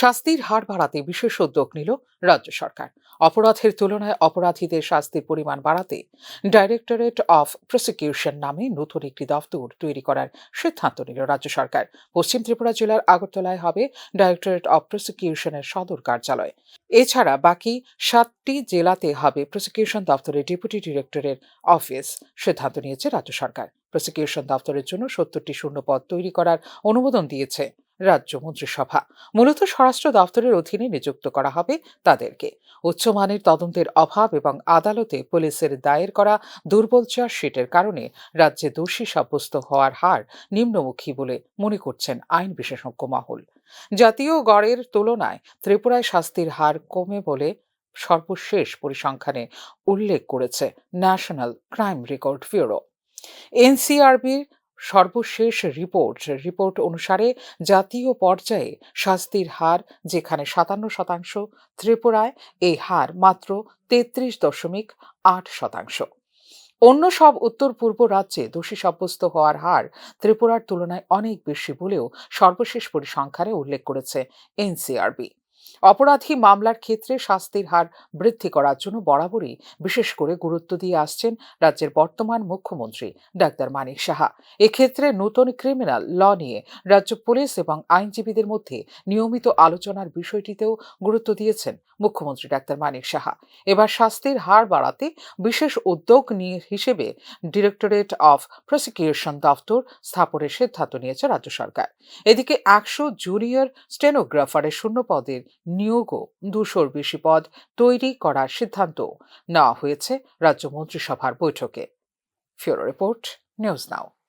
শাস্তির হার বাড়াতে বিশেষ উদ্যোগ নিল রাজ্য সরকার। অপরাধের তুলনায় অপরাধীদের শাস্তির পরিমাণ বাড়াতে ডাইরেক্টরেট অফ প্রসিকিউশন নামে নতুন একটি দফতর তৈরি করার সিদ্ধান্ত নিল রাজ্য সরকার। পশ্চিম ত্রিপুরা জেলার আগরতলায় হবে ডাইরেক্টরেট অফ প্রসিকিউশনের সদর কার্যালয়। এছাড়া বাকি সাতটি জেলাতে হবে প্রসিকিউশন দপ্তরের ডেপুটি ডিরেক্টরের অফিস, সিদ্ধান্ত নিয়েছে রাজ্য সরকার। প্রসিকিউশন দপ্তরের জন্য সত্তরটি শূন্যপদ তৈরি করার অনুমোদন দিয়েছে। রাজ্য মন্ত্রিসভা। মূলত স্বরাষ্ট্র দপ্তরের অধীনে নিযুক্ত করা হবে তাদেরকে। উচ্চমানের তদন্তের অভাব এবং আদালতে পুলিশের দায়ের করা দুর্বল চার্জশিটের কারণে রাজ্যে দোষী সাব্যস্ত হওয়ার হার নিম্নমুখী বলে মনে করছেন আইন বিশেষজ্ঞ মহল। জাতীয় গড়ের তুলনায় ত্রিপুরায় শাস্তির হার কমে বলে সর্বশেষ পরিসংখ্যানে উল্লেখ করেছে ন্যাশনাল ক্রাইম রেকর্ড ব্যুরো। এনসিআরবির সর্বশেষ রিপোর্ট রিপোর্ট অনুসারে জাতীয় পর্যায়ে শাস্তির হার যেখানে সাতান্ন শতাংশ, ত্রিপুরায় এই হার মাত্র তেত্রিশ দশমিক আট শতাংশ। অন্য সব উত্তর পূর্ব রাজ্যে দোষী সাব্যস্ত হওয়ার হার ত্রিপুরার তুলনায় অনেক বেশি বলেও সর্বশেষ পরিসংখ্যানে উল্লেখ করেছে এনসিআরবি। অপরাধী মামলার ক্ষেত্রে শাস্তির হার বৃদ্ধি করার জন্য বরাবরই বিশেষ করে গুরুত্ব দিয়ে আসছেন রাজ্যের বর্তমান মুখ্যমন্ত্রী ডাক্তার মানিক সাহা। এক্ষেত্রে নতুন ক্রিমিনাল ল নিয়ে রাজ্য পুলিশ এবং আইনজীবীদের মধ্যে নিয়মিত আলোচনার বিষয়টিতেও গুরুত্ব দিয়েছেন মুখ্যমন্ত্রী ডাক্তার মানিক সাহা। এবার শাস্তির হার বাড়াতে বিশেষ উদ্যোগ নিয়ে হিসেবে ডিরেক্টরেট অফ প্রসিকিউশন দফতর স্থাপনের সিদ্ধান্ত নিয়েছে রাজ্য সরকার। এদিকে একশো জুনিয়র স্টেনোগ্রাফারের শূন্য পদের নিয়োগও দুশোর বেশি পদ তৈরি করার সিদ্ধান্ত নেওয়া হয়েছে রাজ্য মন্ত্রিসভার বৈঠকে। Bureau report, news now.